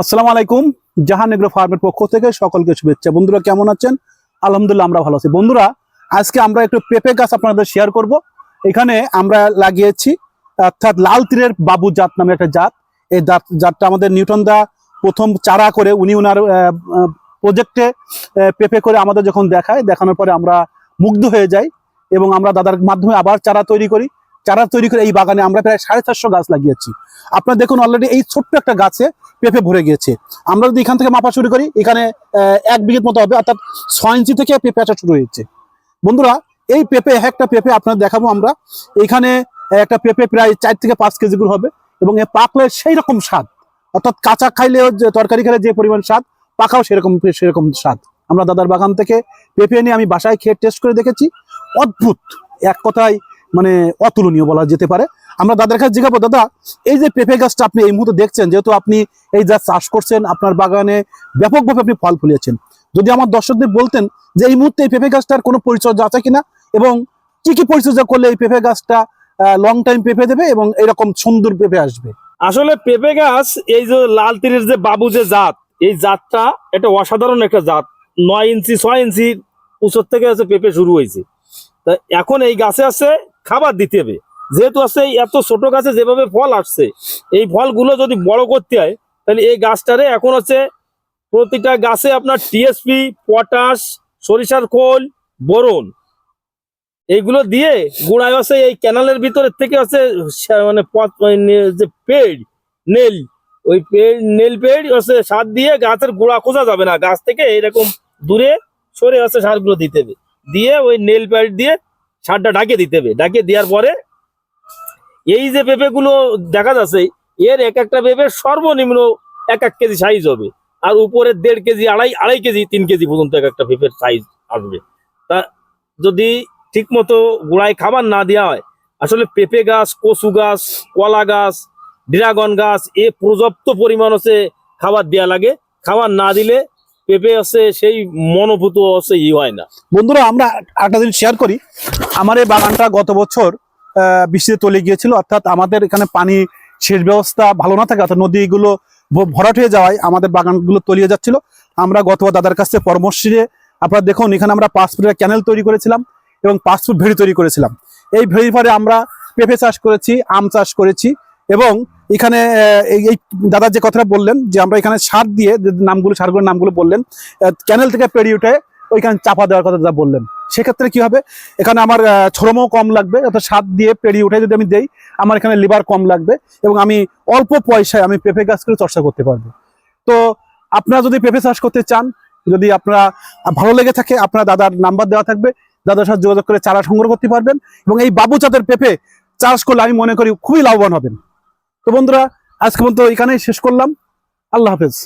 আসসালামু আলাইকুম, জাহান এগ্রো ফার্মের পক্ষ থেকে সকলকে শুভেচ্ছা। বন্ধুরা, কেমন আছেন? আলহামদুলিল্লাহ আমরা ভালো আছি। বন্ধুরা, আজকে আমরা একটু পেঁপে গাছ আপনাদের শেয়ার করব। এখানে আমরা লাগিয়েছি, অর্থাৎ লাল তীরের বাবু জাত নামে একটা জাত। এই জাত, জাতটা আমাদের নিউটন দা প্রথম চারা করে উনি ওনার প্রজেক্টে পেঁপে করে আমাদের যখন দেখায়, দেখানোর পরে আমরা মুগ্ধ হয়ে যাই এবং আমরা দাদার মাধ্যমে আবার চারা তৈরি করি। চারা তৈরি করে এই বাগানে আমরা প্রায় সাড়ে চারশো গাছ লাগিয়েছি। আপনারা দেখুন অলরেডি এই ছোট্ট একটা গাছে পেঁপে ভরে গিয়েছে। আমরা যদি এখান থেকে মাপা শুরু করি, এখানে এক বিঘের মতো হবে, অর্থাৎ ছয় ইঞ্চি থেকে পেঁপে আসা শুরু হয়েছে। বন্ধুরা, এই পেঁপে একটা পেঁপে আপনার দেখাবো আমরা। এখানে একটা পেঁপে প্রায় চার থেকে পাঁচ কেজি করে হবে এবং এ পাকলে সেই রকম স্বাদ। অর্থাৎ কাঁচা খাইলেও যে তরকারি খেলে যে পরিমাণ স্বাদ, পাকাও সেরকম সেরকম স্বাদ। আমরা দাদার বাগান থেকে পেঁপে নিয়ে আমি বাসায় খেয়ে টেস্ট করে দেখেছি। অদ্ভুত! এক কথায় মানে অতুলনীয় বলা যেতে পারে। আমরা দাদার কাছে জিজ্ঞাবো দাদা, এই যে পেঁপে গাছটা আপনি এই মুহূর্তে দেখছেন, যেহেতু আপনি এই যা চাষ করছেন, আপনার বাগানে ব্যাপকভাবে আপনি ফল ফুলিয়েছেন। যদি আমার দর্শকদের বলতেন যে এই মুহূর্তে এই পেঁপে গাছটার কোনো পরিচর্যা আছে কিনা এবং কি কি পরিচর্যা করলে এই পেঁপে গাছটা লং টাইম পেঁপে দেবে এবং এরকম সুন্দর পেঁপে আসবে? আসলে পেঁপে গাছ, এই যে লাল তীরের যে বাবু যে জাত, এই জাতটা এটা অসাধারণ একটা জাত। নয় ইঞ্চি, ছয় ইঞ্চি উঁচুর থেকে হচ্ছে পেঁপে শুরু হয়েছে। তা এখন এই গাছে আছে খাবার দিতে হবে। যেহেতু আছে এত ছোট গাছে যেভাবে ফল আসছে, এই ফলগুলো যদি বড় করতে হয়, তাহলে এই গাছটারে এখন হচ্ছে প্রতিটা গাছে আপনার টিএসপি পটাশ সরিষার খোল, বোরন, এইগুলো দিয়ে গোড়ায় আছে এই ক্যানালের ভিতরের থেকে আছে মানে পথ- যে পেড়, নেল, ওই পেড়, নেল পেড় হচ্ছে সার দিয়ে গাছের গোড়া খোঁজা যাবে না। গাছ থেকে এরকম দূরে সরে আছে সারগুলো দিতে হবে। দিয়ে ওই নেল প্যাড দিয়ে সারটা ডাকে দিতে হবে। ডাকে দেওয়ার পরে এই যে পেঁপেগুলো দেখা যাচ্ছে, এর এক একটা পেঁপে সর্বনিম্ন এক এক কেজি সাইজ হবে। আর উপরে দেড় কেজি, আড়াই আড়াই কেজি, তিন কেজি পর্যন্ত এক একটা পেঁপের সাইজ আসবে। তা যদি ঠিক মতো গোড়ায় খাবার না দেওয়া হয়, আসলে পেঁপে গাছ, কচু গাছ, কলা গাছ, ড্রাগন গাছ, এ পর্যাপ্ত পরিমাণ হচ্ছে খাবার দেওয়া লাগে। খাবার না দিলে পেঁপে আছে, সেই মনোভূত হচ্ছে ই হয় না। বন্ধুরা, আমরা একটা জিনিস শেয়ার করি। আমার এই বাগানটা গত বছর বৃষ্টিতে তলে গিয়েছিল, অর্থাৎ আমাদের এখানে পানি সেচ ব্যবস্থা ভালো না থাকে, অর্থাৎ নদীগুলো ভরাট হয়ে যাওয়ায় আমাদের বাগানগুলো তলিয়ে যাচ্ছিল। আমরা গতবার দাদার কাছে পরামর্শ নিয়ে, আপনারা দেখুন, এখানে আমরা পাঁচ ক্যানেল তৈরি করেছিলাম এবং পাঁচ ফুট ভেড়ি তৈরি করেছিলাম। এই ভেড়ির পরে আমরা পেঁপে চাষ করেছি, আম চাষ করেছি এবং এখানে এই দাদা যে কথাটা বললেন যে আমরা এখানে সার দিয়ে নামগুলো, সারগুলোর নামগুলো বললেন ক্যানেল থেকে পেরিয়ে উঠে ওইখানে চাপা দেওয়ার কথা দাদা বললেন। সেক্ষেত্রে কি হবে? এখানে আমার ছড়মও কম লাগবে, অর্থাৎ সার দিয়ে পেরিয়ে উঠে যদি আমি দেই, আমার এখানে লিভার কম লাগবে এবং আমি অল্প পয়সায় আমি পেঁপে গাছ করে চর্চা করতে পারব। তো আপনারা যদি পেঁপে চাষ করতে চান, যদি আপনারা ভালো লেগে থাকে, আপনার দাদার নাম্বার দেওয়া থাকবে, দাদার সাথে যোগাযোগ করে চারা সংগ্রহ করতে পারবেন এবং এই বাবু চাঁদের পেঁপে চাষ করলে আমি মনে করি খুবই লাভবান হবেন। তো বন্ধুরা আজকে পর্যন্ত এখানেই শেষ করলাম। আল্লাহ হাফেজ।